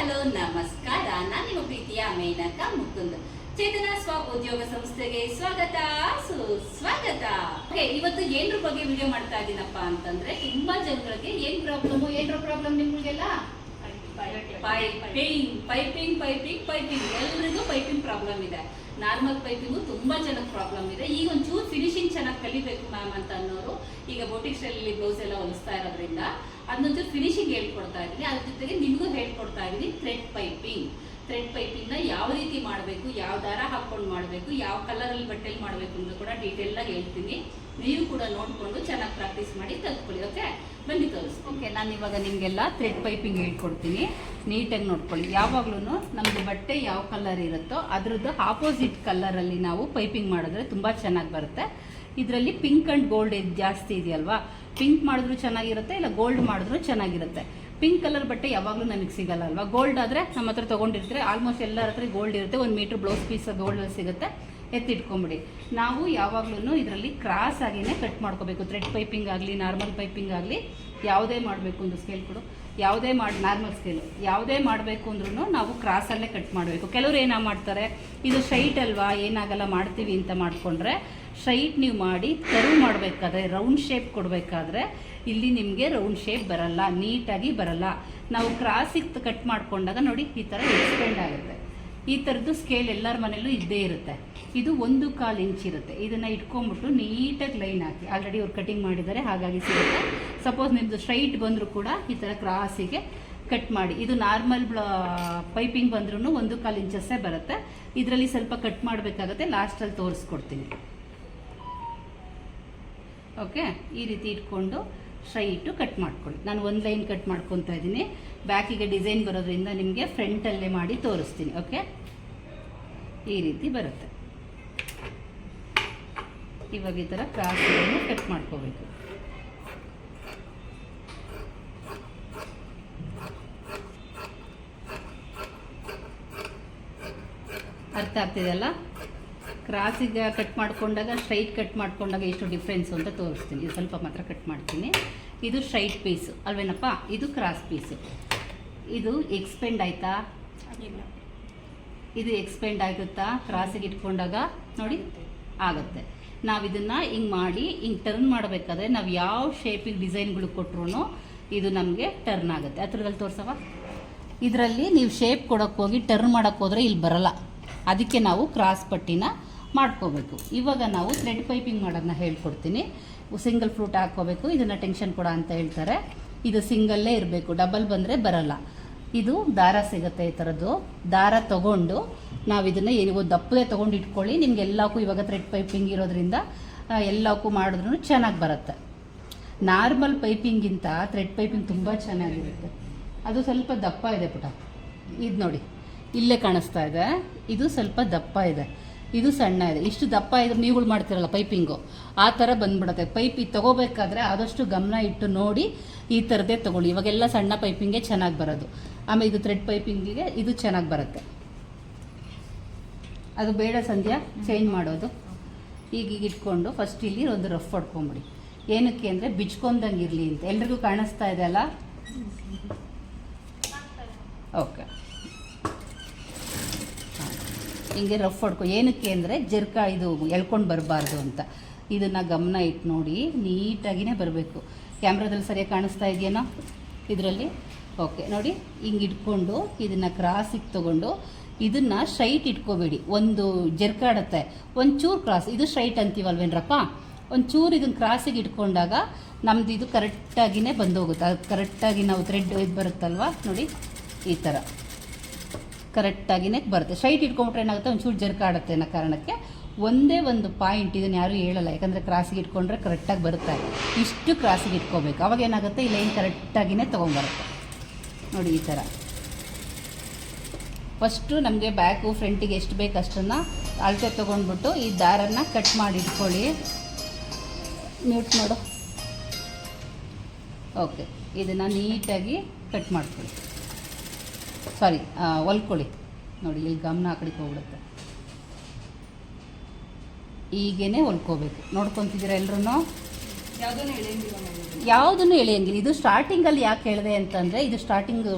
Hello ನಮಸ್ಕಾರ. ನಾನು ನಿಮ್ಮ ಪ್ರೀತಿಯ ಮೇನಕ ಮುಕುಂದ್. ಚೇತನ ಸ್ವ ಉದ್ಯೋಗ ಸಂಸ್ಥೆಗೆ ಸ್ವಾಗತ. ಸುಸ್ವಾಗತ ಓಕೆ ಇವತ್ತು ಏನ್ರ ಬಗ್ಗೆ ವಿಡಿಯೋ ಮಾಡ್ತಾ ಇದ್ದೀನಪ್ಪ ಅಂತಂದ್ರೆ ತುಂಬಾ ಜನಗಳಿಗೆ ಏನ್ ಪ್ರಾಬ್ಲಮ್ ಏನ್ರ ಪ್ರಾಬ್ಲಮ್ ನಿಮ್ಗಳಿಗೆಲ್ಲ ಪೈಪಿಂಗ್ ಪೈಪಿಂಗ್ ಪೈಪಿಂಗ್ ಪೈಪಿಂಗ್ ಎಲ್ರಿಗೂ ಪೈಪಿಂಗ್ ಪ್ರಾಬ್ಲಮ್ ಇದೆ. ನಾರ್ಮಲ್ ಪೈಪಿಂಗು ತುಂಬಾ ಜನಕ್ಕೆ ಪ್ರಾಬ್ಲಮ್ ಇದೆ. ಈಗ ಒಂಚೂರು ಫಿನಿಶಿಂಗ್ ಚೆನ್ನಾಗಿ ಕಲಿಬೇಕು ಮ್ಯಾಮ್ ಅಂತ ಅನ್ನೋರು ಈಗ ಬೋಟಿಕ್ಸ್ ಸ್ಟೈಲಲ್ಲಿ ಬ್ಲೌಸ್ ಎಲ್ಲ ಹೊಲಿಸ್ತಾ ಇರೋದ್ರಿಂದ ಅದನ್ನೊಂಚೂರು ಫಿನಿಶಿಂಗ್ ಹೇಳ್ಕೊಡ್ತಾ ಇದ್ದೀನಿ. ಅದ್ರ ಜೊತೆಗೆ ನಿಮಗೂ ಹೇಳ್ಕೊಡ್ತಾ ಇದ್ದೀನಿ ಥ್ರೆಡ್ ಪೈಪಿಂಗ್ ಥ್ರೆಡ್ ಪೈಪಿಂಗ್ನ ಯಾವ ರೀತಿ ಮಾಡಬೇಕು, ಯಾವ ದಾರ ಹಾಕ್ಕೊಂಡು ಮಾಡಬೇಕು, ಯಾವ ಕಲರಲ್ಲಿ ಬಟ್ಟೆಲಿ ಮಾಡಬೇಕು ಅಂತ ಕೂಡ ಡೀಟೇಲಾಗಿ ಹೇಳ್ತೀನಿ. ನೀವು ಕೂಡ ನೋಡಿಕೊಂಡು ಚೆನ್ನಾಗಿ ಪ್ರಾಕ್ಟೀಸ್ ಮಾಡಿ ಕಲ್ತ್ಕೊಳ್ಳಿ ಓಕೆ ಬನ್ನಿ ತೋರಿಸ್ತೀನಿ. ಓಕೆ ನಾನು ಇವಾಗ ನಿಮಗೆಲ್ಲ ಥ್ರೆಡ್ ಪೈಪಿಂಗ್ ಹೇಳ್ಕೊಡ್ತೀನಿ. ನೀಟಾಗಿ ನೋಡ್ಕೊಳ್ಳಿ. ಯಾವಾಗ್ಲೂ ನಮ್ಮದು ಬಟ್ಟೆ ಯಾವ ಕಲರ್ ಇರುತ್ತೋ ಅದರದ್ದು ಆಪೋಸಿಟ್ ಕಲರಲ್ಲಿ ನಾವು ಪೈಪಿಂಗ್ ಮಾಡಿದ್ರೆ ತುಂಬ ಚೆನ್ನಾಗಿ ಬರುತ್ತೆ. ಇದರಲ್ಲಿ ಪಿಂಕ್ ಆ್ಯಂಡ್ ಗೋಲ್ಡ್ ಜಾಸ್ತಿ ಇದೆಯಲ್ವಾ? ಪಿಂಕ್ ಮಾಡಿದ್ರು ಚೆನ್ನಾಗಿರುತ್ತೆ, ಇಲ್ಲ ಗೋಲ್ಡ್ ಮಾಡಿದ್ರು ಚೆನ್ನಾಗಿರುತ್ತೆ. ಪಿಂಕ್ ಕಲರ್ ಬಟ್ಟೆ ಯಾವಾಗಲೂ ನನಗೆ ಸಿಗಲ್ಲ ಅಲ್ವಾ? ಗೋಲ್ಡ್ ಆದರೆ ನಮ್ಮ ಹತ್ರ ತೊಗೊಂಡಿರ್ತಾರೆ ಆಲ್ಮೋಸ್ಟ್ ಎಲ್ಲರ ಹತ್ರ ಗೋಲ್ಡ್ ಇರುತ್ತೆ, ಒಂದು ಮೀಟ್ರ್ ಬ್ಲೌಸ್ ಪೀಸ್ ಗೋಲ್ಡಲ್ಲಿ ಸಿಗುತ್ತೆ, ಎತ್ತಿಟ್ಕೊಂಬಿಡಿ. ನಾವು ಯಾವಾಗ್ಲೂ ಇದರಲ್ಲಿ ಕ್ರಾಸ್ ಆಗಿನೇ ಕಟ್ ಮಾಡ್ಕೋಬೇಕು. ಥ್ರೆಡ್ ಪೈಪಿಂಗ್ ಆಗಲಿ ನಾರ್ಮಲ್ ಪೈಪಿಂಗ್ ಆಗಲಿ, ಯಾವುದೇ ಮಾಡಬೇಕು ಒಂದು ಸ್ಕೇಲ್ ಕೊಡು. ಯಾವುದೇ ಮಾಡಿ ನಾರ್ಮಲ್ ಸ್ಕೇಲ್ ಯಾವುದೇ ಮಾಡಬೇಕು ಅಂದ್ರೂ ನಾವು ಕ್ರಾಸಲ್ಲೇ ಕಟ್ ಮಾಡಬೇಕು. ಕೆಲವರು ಏನೋ ಮಾಡ್ತಾರೆ, ಇದು ಸ್ಟ್ರೈಟ್ ಅಲ್ವಾ, ಏನಾಗಲ್ಲ, ಮಾಡ್ತೀವಿ ಅಂತ ಮಾಡಿಕೊಂಡ್ರೆ ಸ್ಟ್ರೈಟ್ ನೀವು ಮಾಡಿ ಕರು ಮಾಡಬೇಕಾದ್ರೆ ರೌಂಡ್ ಶೇಪ್ ಕೊಡಬೇಕಾದ್ರೆ ಇಲ್ಲಿ ನಿಮಗೆ ರೌಂಡ್ ಶೇಪ್ ಬರಲ್ಲ, ನೀಟಾಗಿ ಬರಲ್ಲ. ನಾವು ಕ್ರಾಸಿಗೆ ಕಟ್ ಮಾಡಿಕೊಂಡಾಗ ನೋಡಿ ಈ ಥರ ಎಕ್ಸ್ಪೆಂಡ್ ಆಗುತ್ತೆ. ಈ ಥರದ್ದು ಸ್ಕೇಲ್ ಎಲ್ಲರ ಮನೇಲೂ ಇದ್ದೇ ಇರುತ್ತೆ. ಇದು ಒಂದು ಕಾಲು ಇಂಚ್ ಇರುತ್ತೆ. ಇದನ್ನು ಇಟ್ಕೊಂಬಿಟ್ಟು ನೀಟಾಗಿ ಲೈನ್ ಹಾಕಿ ಆಲ್ರೆಡಿ ಅವ್ರು ಕಟಿಂಗ್ ಮಾಡಿದ್ದಾರೆ, ಹಾಗಾಗಿ ಸಿಗುತ್ತೆ. ಸಪೋಸ್ ನಿಮ್ಮದು ಸ್ಟ್ರೈಟ್ ಬಂದರೂ ಕೂಡ ಈ ಥರ ಕ್ರಾಸಿಗೆ ಕಟ್ ಮಾಡಿ. ಇದು ನಾರ್ಮಲ್ ಬ್ಲಾ ಪೈಪಿಂಗ್ ಬಂದ್ರೂ ಒಂದು ಕಾಲು ಇಂಚಸ್ಸೇ ಬರುತ್ತೆ. ಇದರಲ್ಲಿ ಸ್ವಲ್ಪ ಕಟ್ ಮಾಡಬೇಕಾಗತ್ತೆ ಲಾಸ್ಟಲ್ಲಿ ತೋರಿಸ್ಕೊಡ್ತೀನಿ. ಓಕೆ ಈ ರೀತಿ ಇಟ್ಕೊಂಡು ಸ್ಟ್ರೈಟು ಕಟ್ ಮಾಡ್ಕೊಳ್ಳಿ. ನಾನು ಒಂದು ಲೈನ್ ಕಟ್ ಮಾಡ್ಕೊತಾ ಇದ್ದೀನಿ. ಬ್ಯಾಕಿಗೆ ಡಿಸೈನ್ ಬರೋದ್ರಿಂದ ನಿಮಗೆ ಫ್ರಂಟಲ್ಲೇ ಮಾಡಿ ತೋರಿಸ್ತೀನಿ. ಓಕೆ ಈ ರೀತಿ ಬರುತ್ತೆ. ಇವಾಗ ಈ ಥರ ಕ್ರಾಸ್ ಕಟ್ ಮಾಡ್ಕೋಬೇಕು. ಅರ್ಥ ಆಗ್ತಿದೆಯಲ್ಲ ಕ್ರಾಸಿಗೆ ಕಟ್ ಮಾಡ್ಕೊಂಡಾಗ ಸ್ಟ್ರೈಟ್ ಕಟ್ ಮಾಡ್ಕೊಂಡಾಗ ಎಷ್ಟು ಡಿಫ್ರೆನ್ಸು ಅಂತ ತೋರಿಸ್ತೀನಿ. ಇದು ಸ್ವಲ್ಪ ಮಾತ್ರ ಕಟ್ ಮಾಡ್ತೀನಿ. ಇದು ಸ್ಟ್ರೈಟ್ ಪೀಸು ಅಲ್ವೇನಪ್ಪ? ಇದು ಕ್ರಾಸ್ ಪೀಸು ಇದು ಎಕ್ಸ್ಪೆಂಡ್ ಆಯಿತಾ? ಇದು ಎಕ್ಸ್ಪೆಂಡ್ ಆಗುತ್ತಾ? ಕ್ರಾಸಿಗೆ ಇಟ್ಕೊಂಡಾಗ ನೋಡಿ ಆಗುತ್ತೆ. ನಾವು ಇದನ್ನು ಹಿಂಗೆ ಮಾಡಿ ಹಿಂಗೆ ಟರ್ನ್ ಮಾಡಬೇಕಾದ್ರೆ ನಾವು ಯಾವ ಶೇಪಿಗೆ ಡಿಸೈನ್ಗಳು ಕೊಟ್ರು ಇದು ನಮಗೆ ಟರ್ನ್ ಆಗುತ್ತೆ. ಹತ್ರದಲ್ಲಿ ತೋರ್ಸವ ಇದರಲ್ಲಿ ನೀವು ಶೇಪ್ ಕೊಡೋಕ್ಕೆ ಹೋಗಿ ಟರ್ನ್ ಮಾಡೋಕ್ಕೋದ್ರೆ ಇಲ್ಲಿ ಬರಲ್ಲ. ಅದಕ್ಕೆ ನಾವು ಕ್ರಾಸ್ ಪಟ್ಟಿನ ಮಾಡ್ಕೋಬೇಕು. ಇವಾಗ ನಾವು ಥ್ರೆಡ್ ಪೈಪಿಂಗ್ ಮಾಡೋದನ್ನ ಹೇಳ್ಕೊಡ್ತೀನಿ. ಸಿಂಗಲ್ ಫ್ರೂಟ್ ಹಾಕ್ಕೋಬೇಕು. ಇದನ್ನು ಟೆನ್ಷನ್ ಕೊಡ ಅಂತ ಹೇಳ್ತಾರೆ. ಇದು ಸಿಂಗಲ್ಲೇ ಇರಬೇಕು. ಡಬಲ್ ಬಂದರೆ ಬರಲ್ಲ. ಇದು ದಾರ ಸಿಗುತ್ತೆ ಈ ಥರದ್ದು ದಾರ ತಗೊಂಡು ನಾವು ಇದನ್ನು ಏನು ದಪ್ಪದೆ ತೊಗೊಂಡು ಇಟ್ಕೊಳ್ಳಿ. ನಿಮ್ಗೆ ಎಲ್ಲಕ್ಕೂ ಇವಾಗ ಥ್ರೆಡ್ ಪೈಪಿಂಗ್ ಇರೋದ್ರಿಂದ ಎಲ್ಲಕ್ಕೂ ಮಾಡಿದ್ರೂ ಚೆನ್ನಾಗಿ ಬರುತ್ತೆ. ನಾರ್ಮಲ್ ಪೈಪಿಂಗಿಂತ ಥ್ರೆಡ್ ಪೈಪಿಂಗ್ ತುಂಬ ಚೆನ್ನಾಗಿರುತ್ತೆ. ಅದು ಸ್ವಲ್ಪ ದಪ್ಪ ಇದೆ ಪುಟ. ಇದು ನೋಡಿ. ಇಲ್ಲೇ ಕಾಣಿಸ್ತಾ ಇದೆ. ಇದು ಸ್ವಲ್ಪ ದಪ್ಪ ಇದೆ. ಇದು ಸಣ್ಣ ಇದೆ. ಇಷ್ಟು ದಪ್ಪ ಇದ್ರೆ ನೀವುಗಳು ಮಾಡ್ತಿರಲ್ಲ ಪೈಪಿಂಗು. ಆ ಥರ ಬಂದ್ಬಿಡುತ್ತೆ. ಪೈಪ್ ಇದು ತೊಗೋಬೇಕಾದ್ರೆ ಆದಷ್ಟು ಗಮನ ಇಟ್ಟು ನೋಡಿ ಈ ಥರದ್ದೇ ತೊಗೊಳ್ಳಿ. ಇವಾಗೆಲ್ಲ ಸಣ್ಣ ಪೈಪಿಂಗೆ ಚೆನ್ನಾಗಿ ಬರೋದು. ಆಮೇಲೆ ಇದು ಥ್ರೆಡ್ ಪೈಪಿಂಗಿಗೆ ಇದು ಚೆನ್ನಾಗಿ ಬರುತ್ತೆ. ಅದು ಬೇಡ ಸಂಧ್ಯಾ ಚೇಂಜ್ ಮಾಡೋದು. ಈಗ ಈಗ ಇಟ್ಕೊಂಡು ಫಸ್ಟ್ ಇಲ್ಲಿ ಒಂದು ರಫ್ ಹೊಡ್ಕೊಂಬಿಡಿ. ಏನಕ್ಕೆ ಅಂದರೆ ಬಿಚ್ಕೊಂಡಂಗೆ ಇರಲಿ ಅಂತ. ಎಲ್ರಿಗೂ ಕಾಣಿಸ್ತಾ ಇದೆ ಅಲ್ಲ? ಓಕೆ ಹಿಂಗೆ ರಫ್ ಹೊಡ್ಕೊ. ಏನಕ್ಕೆ ಅಂದರೆ ಜರ್ಕ ಇದು ಎಳ್ಕೊಂಡು ಬರಬಾರ್ದು ಅಂತ. ಇದನ್ನು ಗಮನ ಇಟ್ಟು ನೋಡಿ ನೀಟಾಗಿಯೇ ಬರಬೇಕು. ಕ್ಯಾಮ್ರಾದಲ್ಲಿ ಸರಿಯಾಗಿ ಕಾಣಿಸ್ತಾ ಇದೆಯೇನೋ? ಇದರಲ್ಲಿ? ಓಕೆ ನೋಡಿ, ಹಿಂಗೆ ಇಟ್ಕೊಂಡು ಇದನ್ನು ಕ್ರಾಸಿಗೆ ತೊಗೊಂಡು ಇದನ್ನು ಸ್ಟ್ರೈಟ್ ಇಟ್ಕೋಬೇಡಿ. ಒಂದು ಜರ್ಕಾಡತ್ತೆ ಒಂಚೂರು ಕ್ರಾಸ್ ಇದು ಸ್ಟ್ರೈಟ್ ಅಂತೀವಲ್ವೇನ್ರಪ್ಪ? ಒಂಚೂರು ಇದನ್ನು ಕ್ರಾಸಿಗೆ ಇಟ್ಕೊಂಡಾಗ ನಮ್ದು ಇದು ಕರೆಕ್ಟಾಗಿಯೇ ಬಂದೋಗುತ್ತೆ. ಅದು ಕರೆಕ್ಟಾಗಿ ನಾವು ಥ್ರೆಡ್ ಇದು ಬರುತ್ತಲ್ವ? ನೋಡಿ, ಈ ಥರ ಕರೆಕ್ಟಾಗಿಯೇ ಬರುತ್ತೆ. ಸ್ಟ್ರೈಟ್ ಇಟ್ಕೊಂಡ್ಬಿಟ್ರೆ ಏನಾಗುತ್ತೆ? ಒಂಚೂರು ಜರ್ಕ ಆಡುತ್ತೆ ಅನ್ನೋ ಕಾರಣಕ್ಕೆ ಒಂದೇ ಒಂದು ಪಾಯಿಂಟ್ ಇದನ್ನು ಯಾರೂ ಹೇಳಲ್ಲ. ಯಾಕಂದರೆ ಕ್ರಾಸಿಗೆ ಇಟ್ಕೊಂಡ್ರೆ ಕರೆಕ್ಟಾಗಿ ಬರುತ್ತೆ. ಇಷ್ಟು ಕ್ರಾಸಿಗೆ ಇಟ್ಕೋಬೇಕು. ಅವಾಗ ಏನಾಗುತ್ತೆ? ಈ ಲೈನ್ ಕರೆಕ್ಟಾಗಿಯೇ ತೊಗೊಂಬರುತ್ತೆ. ನೋಡಿ ಈ ಥರ ಫಸ್ಟು ನಮಗೆ ಬ್ಯಾಕು ಫ್ರಂಟಿಗೆ ಎಷ್ಟು ಬೇಕು ಅಷ್ಟನ್ನು ಅಳತೆ ತೊಗೊಂಡ್ಬಿಟ್ಟು ಈ ದಾರನ್ನ ಕಟ್ ಮಾಡಿ ಇಟ್ಕೊಳ್ಳಿ. ಮ್ಯೂಟ್ ಮಾಡು. ಓಕೆ ಇದನ್ನು ನೀಟಾಗಿ ಕಟ್ ಮಾಡ್ಕೊಳ್ಳಿ. ಸಾರಿ ಹೊಲ್ಕೊಳ್ಳಿ ನೋಡಿ ಇಲ್ಲಿ ಗಮನ ಆ ಕಡೆಗೆ ಹೋಗ್ಬಿಡುತ್ತೆ. ಈಗೇನೆ ಹೊಲ್ಕೋಬೇಕು ನೋಡ್ಕೊತಿದ್ದೀರಾ ಎಲ್ಲರೂ ಯಾವುದನ್ನು ಎಳೆಯಂಗಿಲ್ಲ ನಾವು ಯಾವುದನ್ನು ಎಳೆಯಂಗಿಲ್ಲ ಇದು ಸ್ಟಾರ್ಟಿಂಗಲ್ಲಿ ಯಾಕೆ ಹೇಳಿದೆ ಅಂತಂದರೆ ಇದು ಸ್ಟಾರ್ಟಿಂಗ್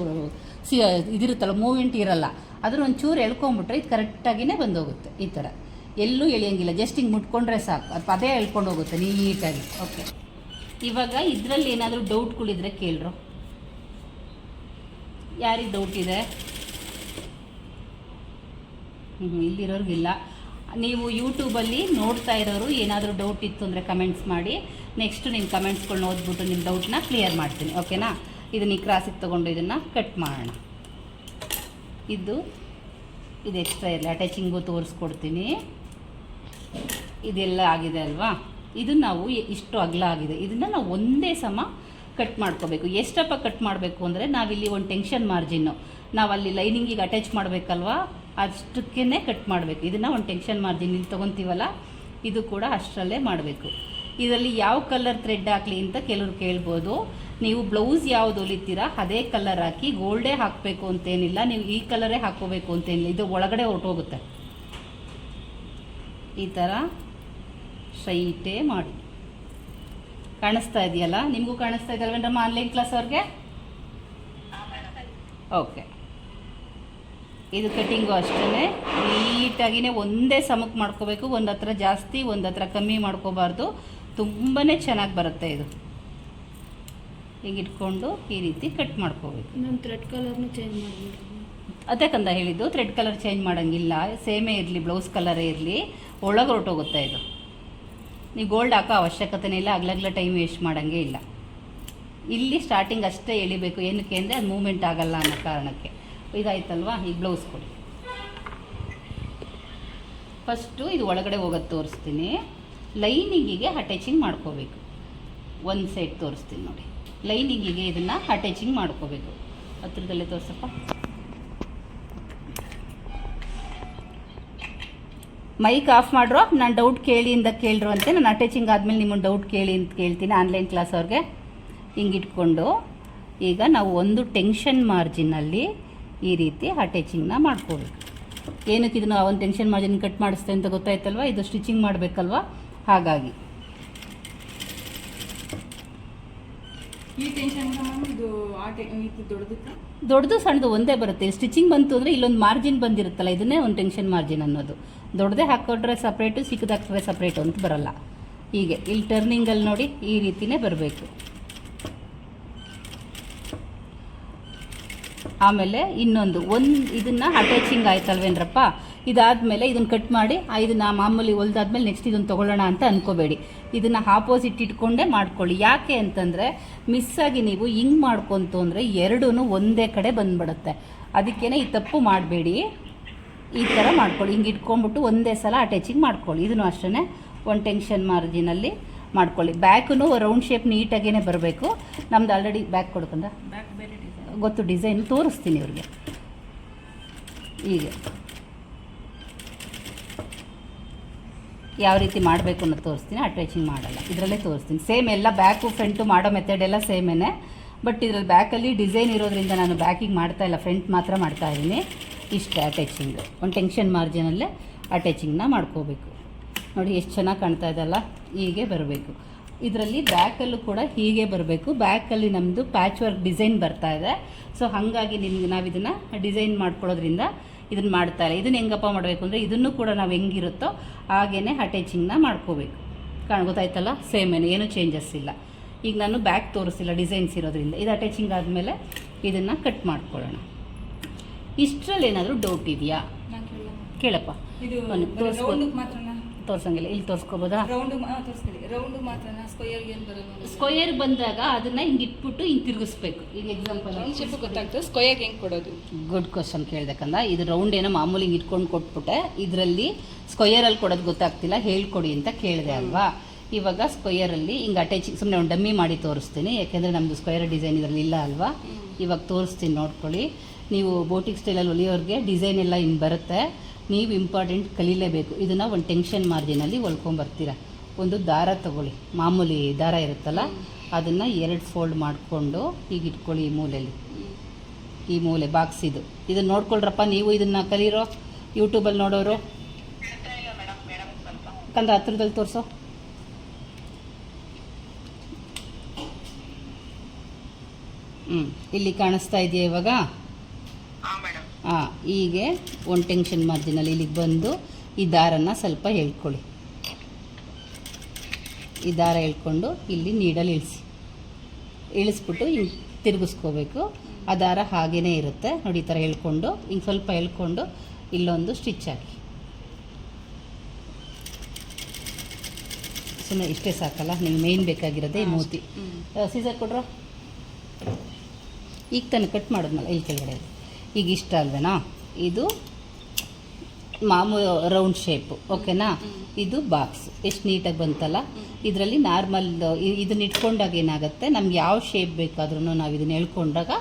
ಸಿ ಇದಿರುತ್ತಲ್ಲ ಮೂವ್ಮೆಂಟ್ ಇರಲ್ಲ. ಅದನ್ನು ಒಂಚೂರು ಎಳ್ಕೊಂಬಿಟ್ರೆ ಇದು ಕರೆಕ್ಟಾಗಿಯೇ ಬಂದೋಗುತ್ತೆ ಈ ಥರ. ಎಲ್ಲೂ ಎಳೆಯಂಗಿಲ್ಲ. ಜಸ್ಟ್ ಹಿಂಗೆ ಮುಟ್ಕೊಂಡ್ರೆ ಸಾಕು. ಅದು ಪದೇ ಎಳ್ಕೊಂಡು ಹೋಗುತ್ತೆ ನೀಟಾಗಿ. ಓಕೆ ಇವಾಗ ಇದರಲ್ಲಿ ಏನಾದರೂ ಡೌಟ್ಗಳಿದ್ರೆ ಕೇಳ್ರು. ಯಾರಿಗೆ ಡೌಟ್ ಇದೆ? ಇಲ್ಲಿರೋರ್ಗಿಲ್ಲ. ನೀವು ಯೂಟ್ಯೂಬಲ್ಲಿ ನೋಡ್ತಾ ಇರೋರು ಏನಾದರೂ ಡೌಟ್ ಇತ್ತು ಅಂದರೆ ಕಮೆಂಟ್ಸ್ ಮಾಡಿ. ನೆಕ್ಸ್ಟ್ ನಿಮ್ಮ ಕಮೆಂಟ್ಸ್ಗಳನ್ನ ಓದ್ಬಿಟ್ಟು ನಿಮ್ಮ ಡೌಟ್ನ ಕ್ಲಿಯರ್ ಮಾಡ್ತೀನಿ ಓಕೆನಾ ಇದನ್ನು ಈ ಕ್ರಾಸಿಗೆ ತೊಗೊಂಡು ಇದನ್ನು ಕಟ್ ಮಾಡೋಣ. ಇದು ಇದು ಎಕ್ಸ್ಟ್ರಾ ಇರಲಿ ಅಟ್ಯಾಚಿಂಗು ತೋರಿಸ್ಕೊಡ್ತೀನಿ. ಇದೆಲ್ಲ ಆಗಿದೆ ಅಲ್ವಾ? ಇದು ನಾವು ಇಷ್ಟು ಅಗಲ ಆಗಿದೆ. ಇದನ್ನು ನಾವು ಒಂದೇ ಸಮ ಕಟ್ ಮಾಡ್ಕೋಬೇಕು. ಎಷ್ಟಪ್ಪ ಕಟ್ ಮಾಡಬೇಕು ಅಂದರೆ ನಾವಿಲ್ಲಿ ಒಂದು ಟೆನ್ಷನ್ ಮಾರ್ಜಿನ್ನು. ನಾವು ಅಲ್ಲಿ ಲೈನಿಂಗಿಗೆ ಅಟ್ಯಾಚ್ ಮಾಡಬೇಕಲ್ವಾ? ಅಷ್ಟಕ್ಕೇ ಕಟ್ ಮಾಡಬೇಕು. ಇದನ್ನು ಒಂದು ಟೆನ್ಷನ್ ಮಾರ್ಜಿನ್ ಇಲ್ಲಿ ತೊಗೊತೀವಲ್ಲ? ಇದು ಕೂಡ ಅಷ್ಟರಲ್ಲೇ ಮಾಡಬೇಕು. ಇದರಲ್ಲಿ ಯಾವ ಕಲರ್ ಥ್ರೆಡ್ ಹಾಕಲಿ ಅಂತ ಕೆಲವರು ಕೇಳ್ಬೋದು. ನೀವು ಬ್ಲೌಸ್ ಯಾವ್ದು ಹೊಲಿತೀರಾ, ಅದೇ ಕಲರ್ ಹಾಕಿ ಗೋಲ್ಡೇ ಹಾಕಬೇಕು ಅಂತೇನಿಲ್ಲ. ನೀವು ಈ ಕಲರೇ ಹಾಕೋಬೇಕು ಅಂತೇನಿಲ್ಲ. ಇದು ಒಳಗಡೆ ಹೊರಟೋಗುತ್ತೆ. ಈ ಥರ ಸ್ಟ್ರೈಟೇ ಮಾಡಿ. ಕಾಣಿಸ್ತಾ ಇದೆಯಲ್ಲ? ನಿಮಗೂ ಕಾಣಿಸ್ತಾ ಇದೆಯಲ್ವೇನ್ರಮ್ಮ ಆನ್ಲೈನ್ ಕ್ಲಾಸ್ ಅವ್ರಿಗೆ? ಓಕೆ ಇದು ಕಟ್ಟಿಂಗು ಅಷ್ಟೇ ನೀಟಾಗಿನೇ ಒಂದೇ ಸಮಕ್ಕೆ ಮಾಡ್ಕೋಬೇಕು. ಒಂದು ಹತ್ರ ಜಾಸ್ತಿ ಒಂದು ಹತ್ರ ಕಮ್ಮಿ ಮಾಡ್ಕೋಬಾರ್ದು. ತುಂಬಾ ಚೆನ್ನಾಗಿ ಬರುತ್ತೆ ಇದು. ಹೀಗೆ ಇಟ್ಕೊಂಡು ಈ ರೀತಿ ಕಟ್ ಮಾಡ್ಕೋಬೇಕು. ನಮ್ಮ ಥ್ರೆಡ್ ಕಲರ್ನು ಚೇಂಜ್ ಮಾಡಿ ಅದೇ ಕಂದ ಹೇಳಿದ್ದು ಥ್ರೆಡ್ ಕಲರ್ ಚೇಂಜ್ ಮಾಡೋಂಗಿಲ್ಲ. ಸೇಮೇ ಇರಲಿ ಬ್ಲೌಸ್ ಕಲರೇ ಇರಲಿ. ಒಳಗೆ ಹೊರಟೋಗುತ್ತೆ ಇದು. ನೀವು ಗೋಲ್ಡ್ ಹಾಕೋ ಅವಶ್ಯಕತೆನೇ ಇಲ್ಲ, ಅಗ್ಲಗ್ಲ ಟೈಮ್ ವೇಸ್ಟ್ ಮಾಡೋಂಗೆ ಇಲ್ಲ. ಇಲ್ಲಿ ಸ್ಟಾರ್ಟಿಂಗ್ ಅಷ್ಟೇ ಎಳಿಬೇಕು. ಏನಕ್ಕೆ ಅಂದರೆ ಅದು ಮೂಮೆಂಟ್ ಆಗಲ್ಲ ಅನ್ನೋ ಕಾರಣಕ್ಕೆ. ಇದಾಯ್ತಲ್ವಾ? ಈಗ ಬ್ಲೌಸ್ ಕೊಡಿ. ಫಸ್ಟು ಇದು ಒಳಗಡೆ ಹೋಗೋದು ತೋರಿಸ್ತೀನಿ. ಲೈನಿಂಗಿಗೆ ಅಟ್ಯಾಚಿಂಗ್ ಮಾಡ್ಕೋಬೇಕು. ಒಂದು ಸೈಡ್ ತೋರಿಸ್ತೀನಿ ನೋಡಿ. ಲೈನಿಂಗಿಗೆ ಇದನ್ನು ಅಟ್ಯಾಚಿಂಗ್ ಮಾಡ್ಕೋಬೇಕು. ಹತ್ರದಲ್ಲೇ ತೋರಿಸಪ್ಪ. ಮೈಕ್ ಆಫ್ ಮಾಡ್ರೋ. ನಾನು ಡೌಟ್ ಕೇಳಿ ಇಂದ ಕೇಳ್ರು ಅಂತೆ. ನಾನು ಅಟ್ಯಾಚಿಂಗ್ ಆದಮೇಲೆ ನಿಮ್ಮನ್ನು ಡೌಟ್ ಕೇಳಿ ಅಂತ ಕೇಳ್ತೀನಿ ಆನ್ಲೈನ್ ಕ್ಲಾಸ್ ಅವ್ರಿಗೆ. ಹಿಂಗಿಟ್ಕೊಂಡು. ಈಗ ನಾವು ಒಂದು ಟೆನ್ಷನ್ ಮಾರ್ಜಿನಲ್ಲಿ ಈ ರೀತಿ ಅಟ್ಯಾಚಿಂಗ್ನ ಮಾಡ್ಕೋಬೇಕು. ಏನಕ್ಕೆ ಇದನ್ನು ಒಂದು ಟೆನ್ಷನ್ ಮಾರ್ಜಿನ್ ಕಟ್ ಮಾಡಿಸ್ತೆ ಅಂತ ಗೊತ್ತಾಯ್ತಲ್ವ? ಇದು ಸ್ಟಿಚಿಂಗ್ ಮಾಡಬೇಕಲ್ವ? ಹಾಗಾಗಿ ಈ ಟೆನ್ಷನ್ ಮ್ಯಾಮ್ ಇದು ಆ ಟೆ ಇದು ದೊಡ್ಡದಕ್ಕೆ ದೊಡ್ಡದು ಸಣ್ಣದು ಒಂದೇ ಬರುತ್ತೆ. ಸ್ಟಿಚಿಂಗ್ ಬಂತು ಅಂದರೆ ಇಲ್ಲೊಂದು ಮಾರ್ಜಿನ್ ಬಂದಿರುತ್ತಲ್ಲ, ಇದನ್ನೇ ಒಂದು ಟೆನ್ಷನ್ ಮಾರ್ಜಿನ್ ಅನ್ನೋದು. ದೊಡ್ಡದೇ ಹಾಕೊಟ್ರೆ ಸಪ್ರೇಟು ಸಿಕ್ಕದಾಕ್ಟ್ರೆ ಸಪ್ರೇಟ್ ಅಂತ ಬರಲ್ಲ. ಹೀಗೆ, ಇಲ್ಲಿ ಟರ್ನಿಂಗಲ್ಲಿ ನೋಡಿ ಈ ರೀತಿನೇ ಬರಬೇಕು. ಆಮೇಲೆ ಇನ್ನೊಂದು, ಒಂದು ಇದನ್ನು ಅಟ್ಯಾಚಿಂಗ್ ಆಯ್ತಲ್ವೇನ್ರಪ್ಪ? ಇದಾದಮೇಲೆ ಇದನ್ನು ಕಟ್ ಮಾಡಿ ಇದನ್ನ ಮಾಮೂಲಿ ಹೊಲ್ದಾದ್ಮೇಲೆ ನೆಕ್ಸ್ಟ್ ಇದನ್ನು ತೊಗೊಳ್ಳೋಣ ಅಂತ ಅನ್ಕೋಬೇಡಿ. ಇದನ್ನು ಆಪೋಸಿಟ್ ಇಟ್ಕೊಂಡೇ ಮಾಡ್ಕೊಳ್ಳಿ. ಯಾಕೆ ಅಂತಂದರೆ ಮಿಸ್ಸಾಗಿ ನೀವು ಹಿಂಗೆ ಮಾಡ್ಕೊಂತು ಅಂದರೆ ಎರಡೂ ಒಂದೇ ಕಡೆ ಬಂದ್ಬಿಡುತ್ತೆ. ಅದಕ್ಕೇ ಈ ತಪ್ಪು ಮಾಡಬೇಡಿ. ಈ ಥರ ಮಾಡ್ಕೊಳ್ಳಿ. ಹಿಂಗೆ ಇಟ್ಕೊಂಡ್ಬಿಟ್ಟು ಒಂದೇ ಸಲ ಅಟ್ಯಾಚಿಂಗ್ ಮಾಡ್ಕೊಳ್ಳಿ. ಇದನ್ನು ಅಷ್ಟೇ ಒಂದು ಟೆನ್ಷನ್ ಮಾರ್ಜಿನಲ್ಲಿ ಮಾಡ್ಕೊಳ್ಳಿ. ಬ್ಯಾಕೂ ರೌಂಡ್ ಶೇಪ್ ನೀಟಾಗೇ ಬರಬೇಕು. ನಮ್ದು ಆಲ್ರೆಡಿ ಬ್ಯಾಕ್ ಕೊಡ್ಕೊಂಡ? ಗೊತ್ತು ಡಿಸೈನ್ ತೋರಿಸ್ತೀನಿ ಇವ್ರಿಗೆ. ಹೀಗೆ. ಯಾವ ರೀತಿ ಮಾಡಬೇಕು ಅನ್ನೋದು ತೋರಿಸ್ತೀನಿ. ಅಟ್ಯಾಚಿಂಗ್ ಮಾಡಲ್ಲ. ಇದರಲ್ಲೇ ತೋರಿಸ್ತೀನಿ. ಸೇಮ್ ಎಲ್ಲ ಬ್ಯಾಕು ಫ್ರಂಟು ಮಾಡೋ ಮೆಥಡ್ ಎಲ್ಲ ಸೇಮೇನೆ ಬಟ್ ಇದರಲ್ಲಿ ಬ್ಯಾಕಲ್ಲಿ ಡಿಸೈನ್ ಇರೋದ್ರಿಂದ ನಾನು ಬ್ಯಾಕಿಗೆ ಮಾಡ್ತಾ ಇಲ್ಲ. ಫ್ರಂಟ್ ಮಾತ್ರ ಮಾಡ್ತಾ ಇದ್ದೀನಿ. ಇಷ್ಟೇ ಅಟ್ಯಾಚಿಂಗ್ ಒಂದು ಟೆನ್ಷನ್ ಮಾರ್ಜಿನಲ್ಲೇ ಅಟ್ಯಾಚಿಂಗ್ನ ಮಾಡ್ಕೋಬೇಕು. ನೋಡಿ ಎಷ್ಟು ಚೆನ್ನಾಗಿ ಕಾಣ್ತಾ ಇದೆಲ್ಲ ಹೀಗೆ ಬರಬೇಕು. ಇದರಲ್ಲಿ ಬ್ಯಾಕಲ್ಲೂ ಕೂಡ ಹೀಗೆ ಬರಬೇಕು. ಬ್ಯಾಕಲ್ಲಿ ನಮ್ಮದು ಪ್ಯಾಚ್ ವರ್ಕ್ ಡಿಸೈನ್ ಬರ್ತಾ ಇದೆ. ಸೊ ಹಾಗಾಗಿ ನಿಮ್ಗೆ ನಾವು ಇದನ್ನು ಡಿಸೈನ್ ಮಾಡ್ಕೊಳ್ಳೋದ್ರಿಂದ ಇದನ್ನು ಮಾಡ್ತಾ ಇಲ್ಲ ಇದನ್ನು ಹೆಂಗಪ್ಪ ಮಾಡಬೇಕು ಅಂದರೆ ಇದನ್ನು ಕೂಡ ನಾವು ಹೆಂಗಿರುತ್ತೋ ಹಾಗೇ ಅಟ್ಯಾಚಿಂಗ್ನ ಮಾಡ್ಕೋಬೇಕು. ಕಾಣ ಗೊತ್ತಾಯ್ತಲ್ಲ? ಏನು ಏನೂ ಚೇಂಜಸ್ ಇಲ್ಲ. ಈಗ ನಾನು ಬ್ಯಾಕ್ ತೋರಿಸಿಲ್ಲ ಡಿಸೈನ್ಸ್ ಇರೋದ್ರಿಂದ. ಇದು ಅಟ್ಯಾಚಿಂಗ್ ಆದಮೇಲೆ ಇದನ್ನು ಕಟ್ ಮಾಡ್ಕೊಳ್ಳೋಣ. ಇಷ್ಟರಲ್ಲಿ ಏನಾದರೂ ಡೌಟ್ ಇದೆಯಾ ಕೇಳಪ್ಪ. ತೋರ್ಸಂಗಿಲ್ಲ. ಇಲ್ಲಿ ತೋರಿಸ್ಕೋಬೋದಾ? ರೌಂಡ್ ತೋರಿಸ್ಕೊಳ್ಳಿ. ರೌಂಡ್ ಮಾತ್ರ ಸ್ಕ್ವಯರ್ ಏನು ಸ್ಕ್ವಯರ್ ಬಂದಾಗ ಅದನ್ನ ಹಿಂಗೆ ಇಟ್ಬಿಟ್ಟು ಹಿಂಗೆ ತಿರುಗಿಸ್ಬೇಕು. ಈಗ ಎಕ್ಸಾಂಪಲ್ ಗೊತ್ತಾಗ್ತದೆ. ಸ್ಕ್ವಯರ್ ಹೆಂಗೆ ಕೊಡೋದು? ಗುಡ್ ಕ್ವಶನ್ ಕೇಳ್ಬೇಕಂದ ಇದು ರೌಂಡ್ ಏನೋ ಮಾಮೂಲಿ ಹಿಂಗೆ ಇಟ್ಕೊಂಡು ಕೊಟ್ಬಿಟ್ಟೆ. ಇದರಲ್ಲಿ ಸ್ಕ್ವಯರಲ್ಲಿ ಕೊಡೋದು ಗೊತ್ತಾಗ್ತಿಲ್ಲ. ಹೇಳ್ಕೊಡಿ ಅಂತ ಕೇಳಿದೆ ಅಲ್ವಾ? ಇವಾಗ ಸ್ಕ್ವಯರಲ್ಲಿ ಹಿಂಗೆ ಅಟ್ಯಾಚಿಂಗ್ ಸುಮ್ಮನೆ ಒಂದು ಡಮ್ಮಿ ಮಾಡಿ ತೋರಿಸ್ತೀನಿ. ಯಾಕೆಂದರೆ ನಮ್ಮದು ಸ್ಕ್ವಯರ್ ಡಿಸೈನ್ ಇದರಲ್ಲಿ ಇಲ್ಲ ಅಲ್ವಾ? ಇವಾಗ ತೋರಿಸ್ತೀನಿ ನೋಡ್ಕೊಳ್ಳಿ. ನೀವು ಬೋಟಿಕ್ ಸ್ಟೈಲಲ್ಲಿ ಹೊಲಿಯೋರಿಗೆ ಡಿಸೈನ್ ಎಲ್ಲ ಹಿಂಗೆ ಬರುತ್ತೆ. ನೀವು ಇಂಪಾರ್ಟೆಂಟ್ ಕಲೀಲೇಬೇಕು. ಇದನ್ನು ಒಂದು ಟೆನ್ಷನ್ ಮಾರ್ಜಿನಲ್ಲಿ ಹೊಲ್ಕೊಂಬರ್ತೀರ ಒಂದು ದಾರ ತಗೊಳ್ಳಿ. ಮಾಮೂಲಿ ದಾರ ಇರುತ್ತಲ್ಲ, ಅದನ್ನು ಎರಡು ಫೋಲ್ಡ್ ಮಾಡಿಕೊಂಡು ಈಗ ಇಟ್ಕೊಳ್ಳಿ ಈ ಮೂಲೆಯಲ್ಲಿ ಈ ಮೂಲೆ ಬಾಕ್ಸ್ ಇದು. ಇದನ್ನು ನೋಡ್ಕೊಳ್ರಪ್ಪ, ನೀವು ಇದನ್ನು ಕಲೀರೋ? ಯೂಟ್ಯೂಬಲ್ಲಿ ನೋಡೋರು? ಕಂದ, ಹತ್ರದಲ್ಲಿ ತೋರಿಸೋ. ಹ್ಞೂ ಇಲ್ಲಿ ಕಾಣಿಸ್ತಾ ಇದೆಯಾ ಇವಾಗ? ಹಾಂ ಹೀಗೆ ಒಂದು ಟೆನ್ಷನ್ ಮಾರ್ಜಿನಲ್ಲಿ ಇಲ್ಲಿಗೆ ಬಂದು ಈ ದಾರನ ಸ್ವಲ್ಪ ಹೇಳ್ಕೊಳ್ಳಿ. ಈ ದಾರ ಹೇಳ್ಕೊಂಡು ಇಲ್ಲಿ ನೀಡಲ್ಲಿ ಇಳಿಸಿ. ಇಳಿಸ್ಬಿಟ್ಟು ಹಿಂಗೆ ತಿರುಗಿಸ್ಕೋಬೇಕು. ಆ ದಾರ ಹಾಗೇ ಇರುತ್ತೆ. ನೋಡಿ ಈ ಥರ ಹೇಳ್ಕೊಂಡು ಹಿಂಗೆ ಸ್ವಲ್ಪ ಹೇಳ್ಕೊಂಡು ಇಲ್ಲೊಂದು ಸ್ಟಿಚ್ ಹಾಕಿ. ಸುಮ್ಮನೆ ಇಷ್ಟೇ ಸಾಕಲ್ಲ ನಿಮ್ಗೆ ಮೇಯ್ನ್ ಬೇಕಾಗಿರೋದೆ ಈ ಮೂತಿ. ಸೀಸರ್ ಕೊಡ್ರ? ಈಗ ತಾನು ಕಟ್ ಮಾಡಿದ್ನಲ್ಲ ಇಲ್ಲಿ ಕೆಳಗಡೆ. ಈಗ ಇಷ್ಟ ಅಲ್ವೇನಾ? ಇದು ಮಾಮೂಲು ರೌಂಡ್ ಶೇಪು ಓಕೆನಾ ಇದು ಬಾಕ್ಸ್ ಎಷ್ಟು ನೀಟಾಗಿ ಬಂತಲ್ಲ? ಇದರಲ್ಲಿ ನಾರ್ಮಲ್ ಇದನ್ನ ಇಟ್ಕೊಂಡಾಗ ಏನಾಗುತ್ತೆ? ನಮ್ಗೆ ಯಾವ ಶೇಪ್ ಬೇಕಾದ್ರೂ ನಾವು ಇದನ್ನ ಹೇಳ್ಕೊಂಡಾಗ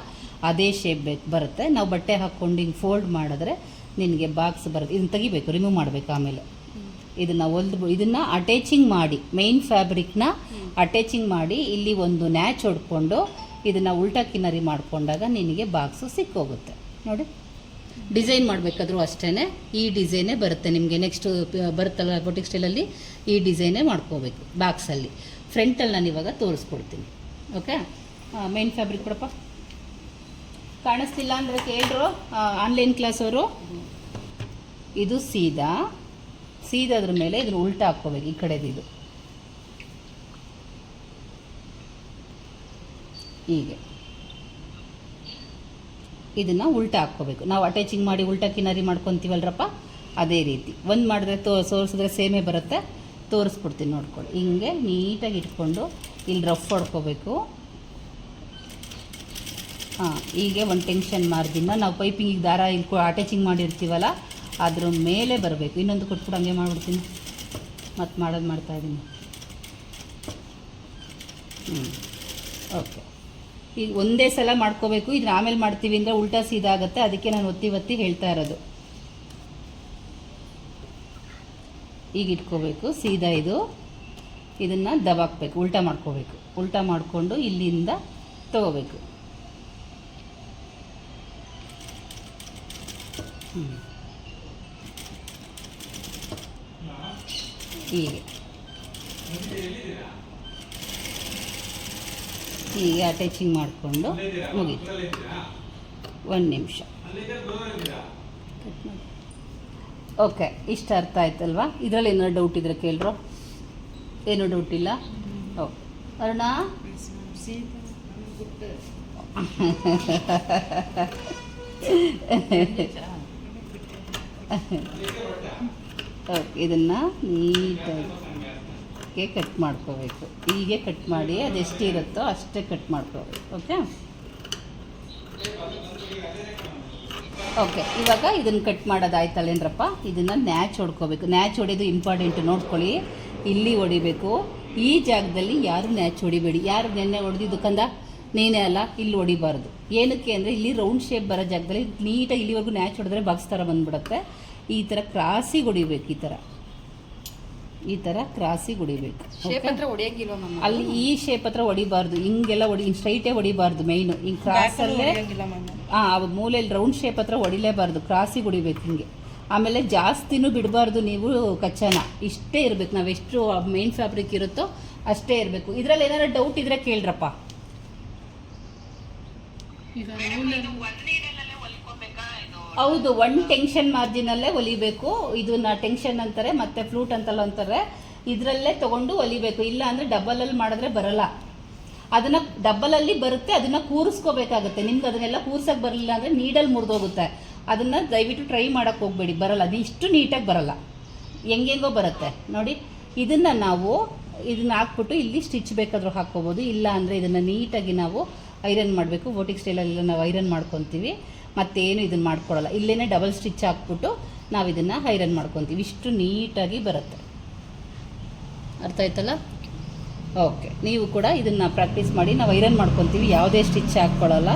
ಅದೇ ಶೇಪ್ ಬೇಕು ಬರುತ್ತೆ. ನಾವು ಬಟ್ಟೆ ಹಾಕ್ಕೊಂಡು ಹಿಂಗೆ ಫೋಲ್ಡ್ ಮಾಡಿದ್ರೆ ನಿನಗೆ ಬಾಕ್ಸ್ ಬರುತ್ತೆ. ಇದನ್ನ ತೆಗಿಬೇಕು ರಿಮೂವ್ ಮಾಡಬೇಕು ಆಮೇಲೆ. ಇದನ್ನು ಹೊಲ್ದು ಇದನ್ನು ಅಟ್ಯಾಚಿಂಗ್ ಮಾಡಿ ಮೇನ್ ಫ್ಯಾಬ್ರಿಕ್ನ ಅಟ್ಯಾಚಿಂಗ್ ಮಾಡಿ ಇಲ್ಲಿ ಒಂದು ನ್ಯಾಚ್ ಹೊಡ್ಕೊಂಡು ಇದನ್ನು ಉಲ್ಟಾ ಕಿನ್ನರಿ ಮಾಡಿಕೊಂಡಾಗ ನಿನಗೆ ಬಾಕ್ಸು ಸಿಕ್ಕೋಗುತ್ತೆ. ನೋಡಿ. ಡಿಸೈನ್ ಮಾಡಬೇಕಾದ್ರೂ ಅಷ್ಟೇ ಈ ಡಿಸೈನೇ ಬರುತ್ತೆ ನಿಮಗೆ. ನೆಕ್ಸ್ಟ್ ಬರುತ್ತಲ್ಲ ಬೊಟಿಕ್ ಸ್ಟೈಲಲ್ಲಿ ಈ ಡಿಸೈನೇ ಮಾಡ್ಕೋಬೇಕು ಬಾಕ್ಸಲ್ಲಿ ಫ್ರಂಟಲ್ಲಿ ನಾನು ಇವಾಗ ತೋರಿಸ್ಕೊಡ್ತೀನಿ. ಓಕೆ ಮೇನ್ ಫ್ಯಾಬ್ರಿಕ್ ಕೊಡಪ್ಪ. ಕಾಣಿಸ್ತಿಲ್ಲ ಅಂದರೆ ಕೇಳ್ರು. ಆನ್ಲೈನ್ ಕ್ಲಾಸ್ ಅವರು. ಇದು ಸೀದಾ. ಸೀದಾದ್ರ ಮೇಲೆ ಇದ್ರ ಉಲ್ಟಾ ಹಾಕ್ಕೋಬೇಕು ಈ ಕಡೆದು ಇದು. ಹೀಗೆ. ಇದನ್ನು ಉಲ್ಟಾ ಹಾಕ್ಕೋಬೇಕು. ನಾವು ಅಟ್ಯಾಚಿಂಗ್ ಮಾಡಿ ಉಲ್ಟಾ ಕಿನಾರಿ ಮಾಡ್ಕೊತೀವಲ್ರಪ್ಪ? ಅದೇ ರೀತಿ. ಒಂದು ಮಾಡಿದ್ರೆ ತೋ, ಸೋರಿಸಿದ್ರೆ ಸೇಮೇ ಬರುತ್ತೆ. ತೋರಿಸ್ಬಿಡ್ತೀನಿ ನೋಡ್ಕೊಳ್ಳಿ. ಹಿಂಗೆ ನೀಟಾಗಿ ಇಟ್ಕೊಂಡು ಇಲ್ಲಿ ರಫ್ ಹೊಡ್ಕೋಬೇಕು. ಹಾಂ, ಹೀಗೆ ಒಂದು ಟೆನ್ಷನ್ ಮಾರ್ಜಿನ್ನ ನಾವು ಪೈಪಿಂಗಿಗೆ ದಾರ ಇಲ್ಲಿ ಅಟ್ಯಾಚಿಂಗ್ ಮಾಡಿರ್ತೀವಲ್ಲ, ಅದ್ರ ಮೇಲೆ ಬರಬೇಕು. ಇನ್ನೊಂದು ಕೊಟ್ಬಿಟ್ಟು ಹಂಗೆ ಮಾಡಿಬಿಡ್ತೀನಿ. ಮತ್ತು ಮಾಡೋದು ಮಾಡ್ತಾಯಿದ್ದೀನಿ ಹ್ಞೂ ಓಕೆ. ಈಗ ಒಂದೇ ಸಲ ಮಾಡ್ಕೋಬೇಕು ಇದನ್ನ ಆಮೇಲೆ ಮಾಡ್ತೀವಿ ಅಂದರೆ ಉಲ್ಟಾ ಸೀದಾ ಆಗುತ್ತೆ. ಅದಕ್ಕೆ ನಾನು ಒತ್ತಿ ಒತ್ತಿ ಹೇಳ್ತಾ ಇರೋದು. ಈಗ ಇಟ್ಕೋಬೇಕು, ಸೀದಾ ಇದು. ಇದನ್ನು ದಬಾಕ್ಬೇಕು, ಉಲ್ಟಾ ಮಾಡ್ಕೋಬೇಕು. ಉಲ್ಟಾ ಮಾಡಿಕೊಂಡು ಇಲ್ಲಿಂದ ತಗೋಬೇಕು. ಹೀಗೆ. ಹೀಗೆ ಅಟ್ಯಾಚಿಂಗ್ ಮಾಡಿಕೊಂಡು ಮುಗಿತು. ಒಂದು ನಿಮಿಷ. ಓಕೆ ಇಷ್ಟ ಅರ್ಥ ಆಯ್ತಲ್ವಾ? ಇದರಲ್ಲಿ ಏನಾರು ಡೌಟ್ ಇದ್ರೆ ಕೇಳ್ರು. ಏನೂ ಡೌಟ್ ಇಲ್ಲ? ಓಕೆ ಅರುಣ? ಓಕೆ ಇದನ್ನು ನೀಟಾಗಿ ಕಟ್ ಮಾಡ್ಕೋಬೇಕು. ಹೀಗೆ ಕಟ್ ಮಾಡಿ ಅದೆಷ್ಟು ಇರುತ್ತೋ ಅಷ್ಟೇ ಕಟ್ ಮಾಡ್ಕೋಬೇಕು ಓಕೆ ಓಕೆ ಇವಾಗ ಇದನ್ನು ಕಟ್ ಮಾಡೋದಾಯ್ತಲ್ಲೇನ್ರಪ್ಪ ಇದನ್ನು ನ್ಯಾಚ್ ಹೊಡ್ಕೋಬೇಕು. ನ್ಯಾಚ್ ಹೊಡೆಯೋದು ಇಂಪಾರ್ಟೆಂಟ್ ನೋಡ್ಕೊಳ್ಳಿ. ಇಲ್ಲಿ ಹೊಡಿಬೇಕು. ಈ ಜಾಗದಲ್ಲಿ ಯಾರು ನ್ಯಾಚ್ ಹೊಡಿಬೇಡಿ. ಯಾರು ನೆನ್ನೆ ಹೊಡೆದಿದ್ದು ಕಂದ? ನೀನೇ ಅಲ್ಲ, ಇಲ್ಲಿ ಹೊಡಿಬಾರ್ದು. ಏನಕ್ಕೆ ಅಂದರೆ ಇಲ್ಲಿ ರೌಂಡ್ ಶೇಪ್ ಬರೋ ಜಾಗದಲ್ಲಿ ನೀಟಾಗಿ ಇಲ್ಲಿವರೆಗೂ ನ್ಯಾಚ್ ಹೊಡೆದ್ರೆ ಬಗ್ಸ್ ಥರ ಬಂದ್ಬಿಡುತ್ತೆ. ಈ ಥರ ಕ್ರಾಸಿಗೆ ಹೊಡಿಬೇಕು ಈ ಥರ ಈ ಥರ ಕ್ರಾಸಿಗೆ ಹೊಡಿಬೇಕು. Shape Okay? ಹತ್ರ ಹೊಡಿಯಂಗಿಲ್ವ ಮ್ಯಾಮ್ ಅಲ್ಲಿ ಈ ಶೇಪ್ ಹತ್ರ ಹೊಡಿಬಾರ್ದು. ಹಿಂಗೆಲ್ಲ ಹೊಡಿ ಸ್ಟ್ರೈಟೇ ಹೊಡಿಬಾರ್ದು ಮೈನು ಹಿಂಗೆ ಕ್ರಾಸಲ್ಲೇ ಹಾಂ ಆ ಮೂಲೆಯಲ್ಲಿ ರೌಂಡ್ ಶೇಪ್ ಹತ್ರ ಹೊಡಿಲೇಬಾರ್ದು. ಕ್ರಾಸಿಗೆ ಹೊಡಿಬೇಕು ಹಿಂಗೆ. ಆಮೇಲೆ ಜಾಸ್ತಿನೂ ಬಿಡಬಾರ್ದು ನೀವು ಕಚ್ಚನ. ಇಷ್ಟೇ ಇರಬೇಕು. ನಾವು ಎಷ್ಟು ಮೇನ್ ಫ್ಯಾಬ್ರಿಕ್ ಇರುತ್ತೋ ಅಷ್ಟೇ ಇರಬೇಕು. ಇದರಲ್ಲಿ ಏನಾರು ಡೌಟ್ ಇದ್ರೆ ಕೇಳ್ರಪ್ಪ. ಈಗ ಹೌದು ಒನ್ ಟೆನ್ಷನ್ ಮಾರ್ಜಿನಲ್ಲೇ ಹೊಲಿಬೇಕು. ಇದನ್ನ ಟೆನ್ಷನ್ ಅಂತಾರೆ, ಮತ್ತೆ ಫ್ಲೂಟ್ ಅಂತಲ್ಲ ಅಂತಾರೆ. ಇದರಲ್ಲೇ ತಗೊಂಡು ಹೊಲಿಬೇಕು. ಇಲ್ಲ ಅಂದರೆ ಡಬ್ಬಲಲ್ಲಿ ಮಾಡಿದ್ರೆ ಬರಲ್ಲ. ಅದನ್ನ ಡಬ್ಬಲಲ್ಲಿ ಬರುತ್ತೆ, ಅದನ್ನ ಕೂರಿಸ್ಕೋಬೇಕಾಗುತ್ತೆ. ನಿಮ್ಗೆ ಅದನ್ನೆಲ್ಲ ಕೂರ್ಸಕ್ಕೆ ಬರಲಿಲ್ಲ ಅಂದರೆ ನೀಡಲ್ಲಿ ಮುರಿದೋಗುತ್ತೆ. ಅದನ್ನ ದಯವಿಟ್ಟು ಟ್ರೈ ಮಾಡೋಕೆ ಹೋಗಬೇಡಿ. ಬರಲ್ಲ. ಅದು ಇಷ್ಟು ನೀಟಾಗಿ ಬರಲ್ಲ. ಹೆಂಗೆಂಗೋ ಬರುತ್ತೆ. ನೋಡಿ, ಇದನ್ನ ನಾವು, ಇದನ್ನ ಹಾಕ್ಬಿಟ್ಟು ಇಲ್ಲಿ ಸ್ಟಿಚ್ ಬೇಕಾದರೂ ಹಾಕ್ಕೋಬೋದು. ಇಲ್ಲ ಅಂದರೆ ಇದನ್ನು ನೀಟಾಗಿ ನಾವು ಐರನ್ ಮಾಡಬೇಕು. ಬೋಟಿಕ್ ಸ್ಟೈಲಲ್ಲಿ ನಾವು ಐರನ್ ಮಾಡ್ಕೊತೀವಿ. ಮತ್ತೇನು ಇದನ್ನು ಮಾಡ್ಕೊಡಲ್ಲ ಇಲ್ಲೇ ಡಬಲ್ ಸ್ಟಿಚ್ ಹಾಕ್ಬಿಟ್ಟು ನಾವು ಇದನ್ನು ಐರನ್ ಮಾಡ್ಕೊತೀವಿ. ಇಷ್ಟು ನೀಟಾಗಿ ಬರುತ್ತೆ. ಅರ್ಥ ಆಯ್ತಲ್ಲ? ಓಕೆ ನೀವು ಕೂಡ ಇದನ್ನು ಪ್ರಾಕ್ಟೀಸ್ ಮಾಡಿ ನಾವು ಐರನ್ ಮಾಡ್ಕೊತೀವಿ. ಯಾವುದೇ ಸ್ಟಿಚ್ ಹಾಕ್ಕೊಳ್ಳಲ್ಲ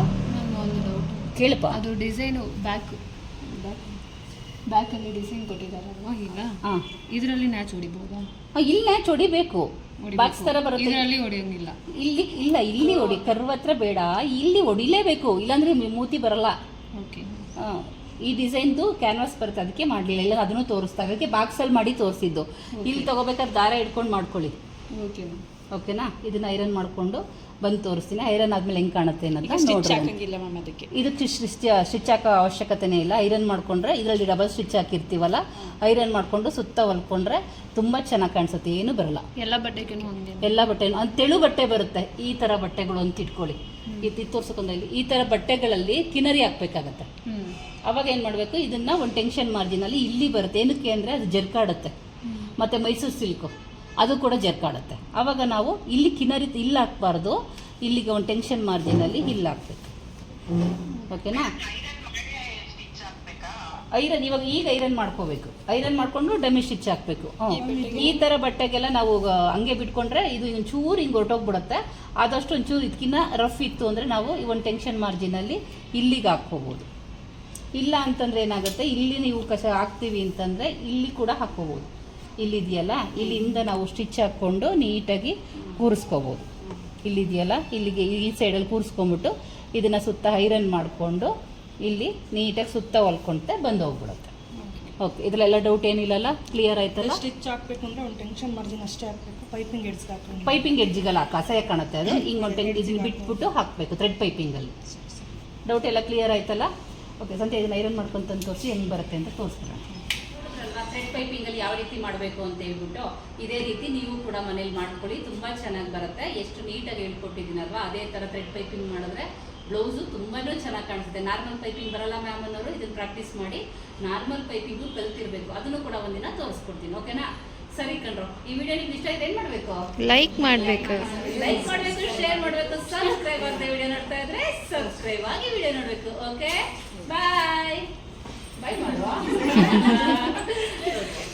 ಕೇಳಪ್ಪ. ಅದು ಡಿಸೈನು ಬ್ಯಾಕ್ ಬ್ಯಾಕ್ ಬ್ಯಾಕಲ್ಲಿ ಡಿಸೈನ್ ಕೊಟ್ಟಿದ್ದಾರಲ್ವಾ ಈಗ? ಹಾಂ. ಇದರಲ್ಲಿ ನ್ಯಾಚ್ ಹೊಡಿಬೋದಾ? ಇಲ್ಲಿ ನ್ಯಾಚ್ ಹೊಡಿಬೇಕು. ಬಾಕ್ಸ್ ಥರ ಬರುತ್ತೆ. ಇದರಲ್ಲಿ ಹೊಡಿಯಂಗಿಲ್ಲ. ಇಲ್ಲಿ ಇಲ್ಲ ಇಲ್ಲಿ ಹೊಡಿ. ಕರ್ವ್ ಹತ್ರ ಬೇಡ. ಇಲ್ಲಿ ಹೊಡಿಲೇಬೇಕು. ಇಲ್ಲಾಂದ್ರೆ ಮೂತಿ ಬರಲ್ಲ. ಓಕೆ. ಈ ಡಿಸೈನ್ದು ಕ್ಯಾನ್ವಾಸ್ ಬರುತ್ತೆ. ಅದಕ್ಕೆ ಮಾಡಲಿಲ್ಲ. ಇಲ್ಲ ಅದನ್ನು ತೋರಿಸ್ತಾ ಅದಕ್ಕೆ ಬಾಕ್ಸಲ್ಲಿ ಮಾಡಿ ತೋರಿಸಿದ್ದು. ಇಲ್ಲಿ ತಗೋಬೇಕಾದ್ರೆ ದಾರ ಇಟ್ಕೊಂಡು ಮಾಡ್ಕೊಳ್ಳಿ. ಓಕೆ ಓಕೆನಾ? ಇದನ್ನ ಐರನ್ ಮಾಡಿಕೊಂಡು ಬಂದು ತೋರಿಸ್ತೀನಿ. ಐರನ್ ಆದ್ಮೇಲೆ ಹೆಂಗೆ ಕಾಣುತ್ತೆ ಇದು ನೋಡ್ರಿ ಇದಕ್ಕೆ ಸ್ಟಿಚ್ ಸ್ಟಿಚ್ ಹಾಕೋ ಅವಶ್ಯಕತೆನೇ ಇಲ್ಲ. ಐರನ್ ಮಾಡ್ಕೊಂಡ್ರೆ ಇದರಲ್ಲಿ ಡಬಲ್ ಸ್ಟಿಚ್ ಹಾಕಿರ್ತೀವಲ್ಲ ಐರನ್ ಮಾಡಿಕೊಂಡು ಸುತ್ತ ಹೊಲ್ಕೊಂಡ್ರೆ ತುಂಬ ಚೆನ್ನಾಗಿ ಕಾಣಿಸುತ್ತೆ. ಏನು ಬರಲ್ಲ. ಎಲ್ಲ ಬಟ್ಟೆಗೂ ಎಲ್ಲ ಬಟ್ಟೆ ಅದು ತೆಳು ಬಟ್ಟೆ ಬರುತ್ತೆ. ಈ ಥರ ಬಟ್ಟೆಗಳು ಅಂತ ಇಟ್ಕೊಳ್ಳಿ. ಇದು ತೋರ್ಸಕೊಂಡ ಇಲ್ಲಿ. ಈ ಥರ ಬಟ್ಟೆಗಳಲ್ಲಿ ಕಿನರಿ ಹಾಕ್ಬೇಕಾಗತ್ತೆ. ಅವಾಗ ಏನು ಮಾಡಬೇಕು? ಇದನ್ನು ಒಂದು ಟೆನ್ಷನ್ ಮಾರ್ಜಿನಲ್ಲಿ ಇಲ್ಲಿ ಬರುತ್ತೆ. ಏನಕ್ಕೆ ಅಂದರೆ ಅದು ಜರ್ಕಾಡುತ್ತೆ. ಮತ್ತು ಮೈಸೂರು ಸಿಲ್ಕು. ಅದು ಕೂಡ ಜರ್ಕಾಡುತ್ತೆ. ಆವಾಗ ನಾವು ಇಲ್ಲಿ ಕಿನರಿ ಇಲ್ಲಿ ಹಾಕ್ಬಾರ್ದು ಇಲ್ಲಿಗೆ ಒಂದು ಟೆನ್ಷನ್ ಮಾರ್ಜಿನಲ್ಲಿ ಇಲ್ಲಿ ಹಾಕ್ಬೇಕು ಓಕೆನಾ? ಐರನ್, ಇವಾಗ ಈಗ ಐರನ್ ಮಾಡ್ಕೋಬೇಕು. ಐರನ್ ಮಾಡ್ಕೊಂಡು ಡಮ್ಮಿ ಸ್ಟಿಚ್ ಹಾಕಬೇಕು. ಈ ಥರ ಬಟ್ಟೆಗೆಲ್ಲ ನಾವು ಹಂಗೆ ಬಿಟ್ಕೊಂಡ್ರೆ ಇದು ಒಂಚೂರು ಹಿಂಗೆ ಹೊರಟೋಗ್ಬಿಡುತ್ತೆ. ಆದಷ್ಟು ಒಂಚೂರು ಇದಕ್ಕಿನ್ನ ರಫ್ ಇತ್ತು ಅಂದರೆ ನಾವು ಈ ಒಂದು ಟೆನ್ಷನ್ ಮಾರ್ಜಿನಲ್ಲಿ ಇಲ್ಲಿಗೆ ಹಾಕ್ಕೋಬೋದು. ಇಲ್ಲ ಅಂತಂದರೆ ಏನಾಗುತ್ತೆ? ಇಲ್ಲಿ ನೀವು ಕಸ ಹಾಕ್ತೀವಿ ಅಂತಂದರೆ ಇಲ್ಲಿ ಕೂಡ ಹಾಕ್ಕೋಬೋದು. ಇಲ್ಲಿದೆಯಲ್ಲ? ಇಲ್ಲಿಂದ ನಾವು ಸ್ಟಿಚ್ ಹಾಕ್ಕೊಂಡು ನೀಟಾಗಿ ಕೂರಿಸ್ಕೋಬೋದು. ಇಲ್ಲಿದೆಯಲ್ಲ? ಇಲ್ಲಿಗೆ ಈ ಸೈಡಲ್ಲಿ ಕೂರಿಸ್ಕೊಂಬಿಟ್ಟು ಇದನ್ನು ಸುತ್ತ ಐರನ್ ಮಾಡಿಕೊಂಡು ಇಲ್ಲಿ ನೀಟಾಗಿ ಸುತ್ತ ಹೊಲ್ಕೊಂತೆ ಬಂದು ಹೋಗ್ಬಿಡುತ್ತೆ. ಓಕೆ ಇದರಲ್ಲೆಲ್ಲ ಡೌಟ್ ಏನಿಲ್ಲಲ್ಲ? ಕ್ಲಿಯರ್ ಆಯ್ತಲ್ಲ? ಸ್ಟಿಚ್ ಹಾಕ್ಬೇಕು ಅಂದರೆ ಒಂದು ಟೆನ್ಷನ್ ಮಾರ್ಜಿನ್ ಅಷ್ಟೇ ಹಾಕಬೇಕು. ಪೈಪಿಂಗ್ ಎಡ್ಜ್ ಹಾಕಬೇಕು. ಪೈಪಿಂಗ್ ಎಡ್ಜಿಗೆಲ್ಲ ಹಾಕಿ ಅಸಹ್ಯ ಕಾಣುತ್ತೆ ಅದು. ಹಿಂಗೆ ಒಂದು ಟೆನ್ ಇದನ್ನು ಬಿಟ್ಬಿಟ್ಟು ಹಾಕಬೇಕು ಥ್ರೆಡ್ ಪೈಪಿಂಗಲ್ಲಿ ಡೌಟ್ ಎಲ್ಲ ಕ್ಲಿಯರ್ ಆಯ್ತಲ್ಲ? ಓಕೆ ಸಂತೆ ಇದನ್ನ ಐರನ್ ಮಾಡ್ಕೊಂತ ತೋರಿಸಿ ಹೆಂಗೆ ಬರುತ್ತೆ ಅಂತ ಯಾವ ರೀತಿ ಮಾಡಬೇಕು ಅಂತ ಹೇಳ್ಬಿಟ್ಟು ಇದೇ ರೀತಿ ನೀವು ಕೂಡ ಮನೇಲಿ ಮಾಡ್ಕೊಳ್ಳಿ. ತುಂಬ ಚೆನ್ನಾಗಿ ಬರುತ್ತೆ. ಎಷ್ಟು ನೀಟಾಗಿ ಹೇಳ್ಕೊಟ್ಟಿದ್ದೀನಲ್ವಾ? ಅದೇ ಥರ ಥ್ರೆಡ್ ಪೈಪಿಂಗ್ ಮಾಡಿದ್ರೆ ಬ್ಲೌಸು ತುಂಬಾ ಚೆನ್ನಾಗಿ ಕಾಣಿಸುತ್ತೆ. ನಾರ್ಮಲ್ ಪೈಪಿಂಗ್ ಬರಲ್ಲ ಮ್ಯಾಮ್ ಅನ್ನೋರು ಇದನ್ನು ಪ್ರಾಕ್ಟೀಸ್ ಮಾಡಿ ನಾರ್ಮಲ್ ಪೈಪಿಂಗು ಕಲ್ತಿರ್ಬೇಕು. ಅದನ್ನು ಕೂಡ ಒಂದಿನ ತೋರಿಸ್ಕೊಡ್ತೀನಿ. ಓಕೆನಾ ಸರಿ ಕಣ್ರು. ಈ ವಿಡಿಯೋ ನಿಮ್ಗೆ ಇಷ್ಟ ಆಯ್ತು ಏನು ಮಾಡಬೇಕು? ಲೈಕ್ ಮಾಡಬೇಕು. ಲೈಕ್ ಮಾಡಬೇಕು ಶೇರ್ ಮಾಡಬೇಕು ಸಬ್ಸ್ಕ್ರೈಬ್ ಅಂತ ವಿಡಿಯೋ ನೋಡ್ತಾ ಇದ್ರೆ ಸಬ್ಸ್ಕ್ರೈಬ್ ಆಗಿ ವಿಡಿಯೋ ನೋಡಬೇಕು. ಓಕೆ ಬಾಯ್ ಬಾಯ್ ಮಾಡುವ?